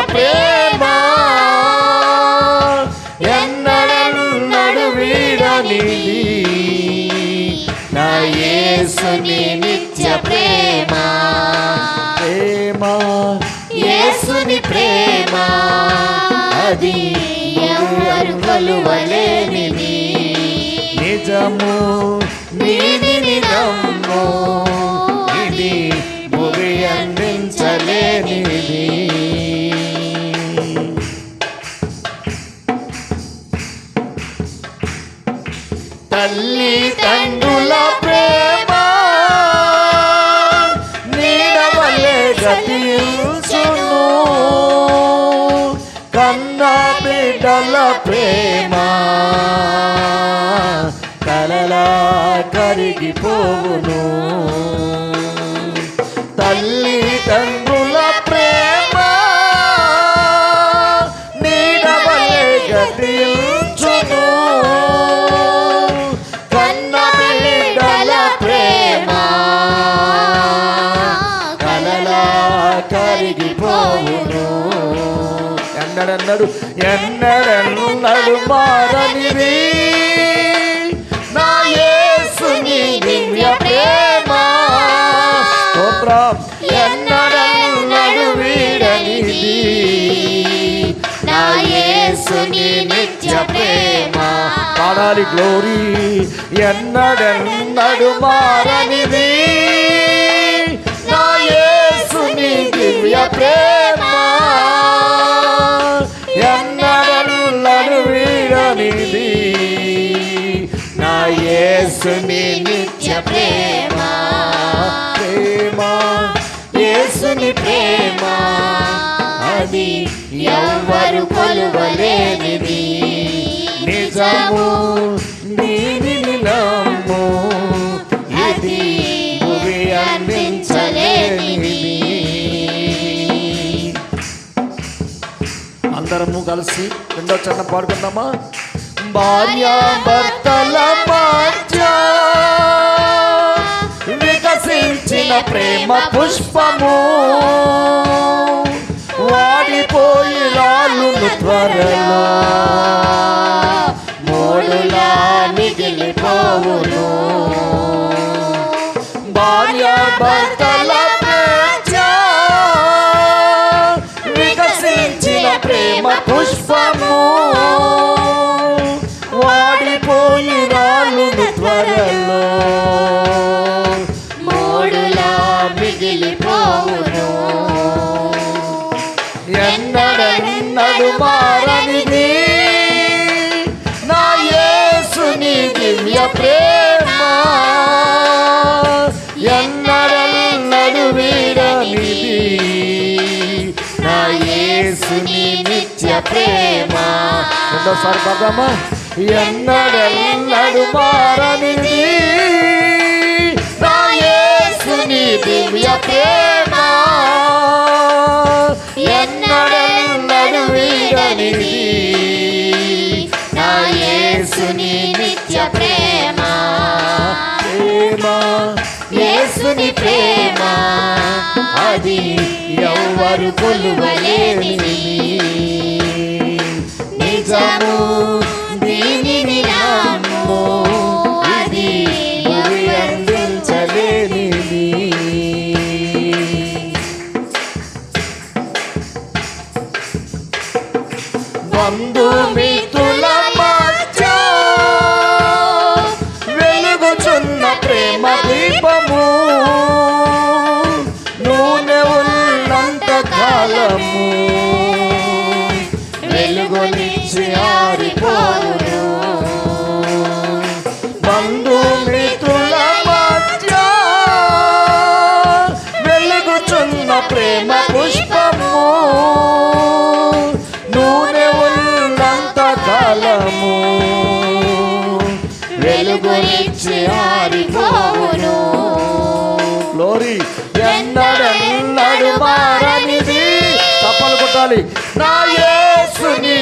ప్రేమ. ఎన్నడన్నడు వీడనిది. నా యేసుని నిత్య ప్రేమ. ప్రేమ. యేసుని ప్రేమ. అది ఎవరు కలువలేనిది. నిజము. నీదిని నమ్ము ఇది భువి అందించలేనిది తల్లి తండ్రి ఎన్నడన్నడు ఎన్నడన్నడు మారనిది నా యేసుని దివ్య ప్రేమ స్తోత్రం ఎన్నడన్నడు వీడనిది నా యేసుని నిత్య ప్రేమ పాడాలి గ్లోరీ ఎన్నడన్నడు మారనిది యేసుని ప్రేమ. అది ఎవ్వరు కొలువలేనిది. నిజము దీనిని నమ్ము ఇది భువి అందించలేనిది. అందరము కలిసి రెండో చన్న పాడుకుందామా? భార్య భర్తల మధ్య ప్రేమ పుష్పము. వాడిపోయి రాళ్ళును త్వరలో. ప్రేమ. రెండోసారి పదమా ఎన్నడెన్నడు మారనిది. నా యేసుని దివ్య ప్రేమ. ఎన్నడెన్నడు వీడనిది. నా యేసుని నిత్య ప్రేమ. ప్రేమ. యేసుని ప్రేమ. అది ఎవ్వరు కొలువలేనిది. నిజము దీనిని నమ్ము. అది భువి అందించలేనిది. బంధుమిత్రుల మధ్య వెలుగుచున్న ప్రేమ దీపము నూనె ఉన్నంత కాలము వెలుగునిచ్చి ఆరిపోవును బంధుమిత్రుల మధ్య వెలుగుచున్న ప్రేమ పుష్పము. నూనె ఉన్నంత కాలము. వెలుగునిచ్చి ఆరిపోవును గ్లోరీ ఎన్నడెన్నడు మారనిది. తప్పలు కొట్టాలి. నా యేసుని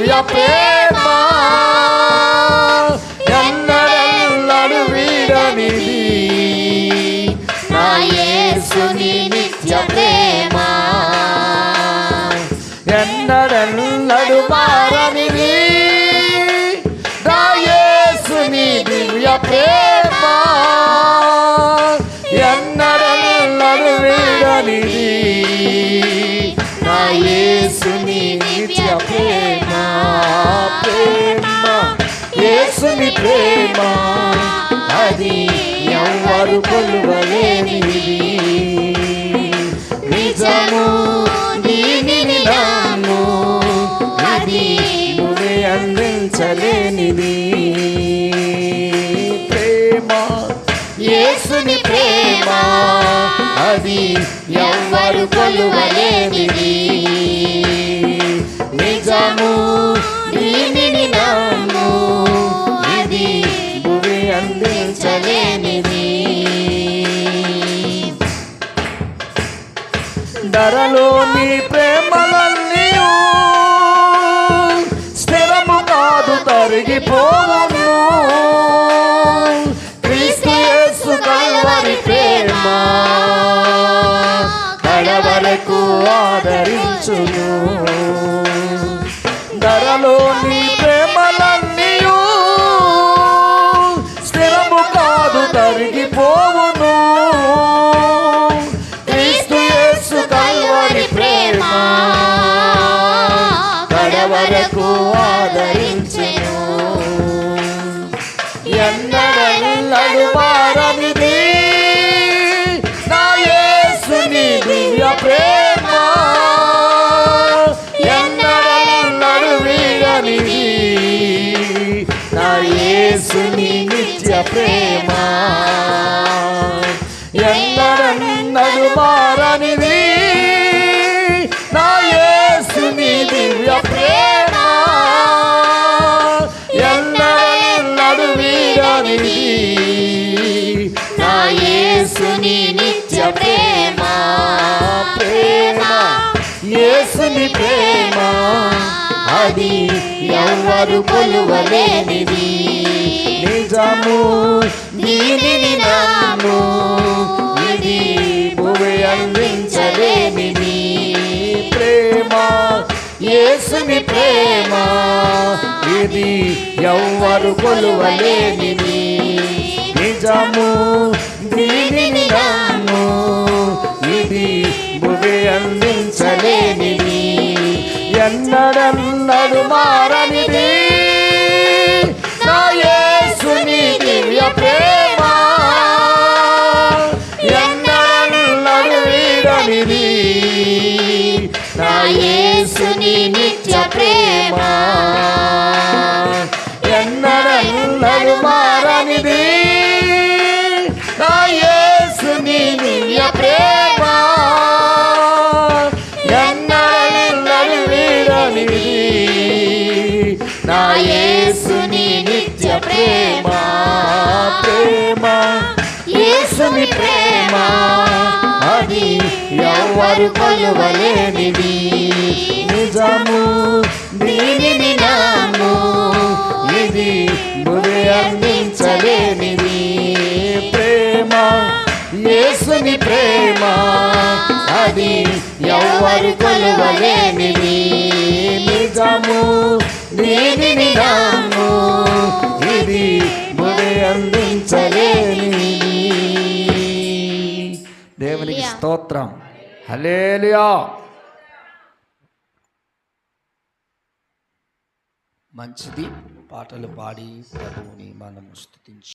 దివ్య ప్రేమ ఎన్నడెన్నడు వీడనిది నా యేసుని నిత్య ప్రేమ ఎన్నడెన్నడు మారనిది నా యేసుని దివ్య ప్రేమ ఎన్నడెన్నడు వీడనిది నా యేసుని నిత్య ప్రేమ ప్రేమ యేసుని ప్రేమ అది ఎవ్వరు కొలువలేనిది. నిజము దీనిని నాము అది నువ్వే అందించలేనిది. ప్రేమ యేసుని ప్రేమ అది ఎవ్వరు కొలువలేనిది. నిజము దీనిని నమ్ము. అది భూమి అందించలేనిది. ధరలో నీ ప్రేమలన్నీ స్థిరము కాదు తరిగిపోవను క్రీస్తు కలవరి ప్రేమ కడవరకు ఆదరించును నాలో నీ ప్రేమలన్నీయు. స్థిరము కాదు తరిగిపోవును. క్రీస్తు యేసు కల్వరి ప్రేమ కడవరకు ఆదరించెను. ఎన్నడెన్నడు మారనిది యేసుని నిత్య ప్రేమ. ఎన్నడన్నడు మారనిది నా యేసుని దివ్య ప్రేమ. ఎన్నడన్నడు వీరనిది నా యేసుని నిత్య ప్రేమ. ప్రేమ. యేసుని ప్రేమ. అది ఎవ్వరు కొలువలేనిది. నిజము దీనిని నాము ఇది భూమి అందించలేనిది. ప్రేమ యేసుని ప్రేమ ఇది ఎవ్వరు కొలువలేనిది. నిజము దీనిని నాము నా యేసుని నిత్య ప్రేమ. ఎన్నడూ మారనిది. నా యేసుని దివ్య ప్రేమ. ఎన్నడూ వీడనిది నా యేసుని నిత్య ప్రేమ. ప్రేమ. యేసుని ప్రేమ. ఎవ్వరు కొలువలేనిది నిజము దీనిని నాము ఇది బురి అందించలేనిది ప్రేమ యేసుని ప్రేమ అది ఎవ్వరు కొలువలేనిది నిజము దీనిని నాము ఇది బురి అందించలేనిది దేవునికి స్తోత్రం. హలేలియా మంచిది పాటలు పాడి ప్రభువుని మనము స్థుతించి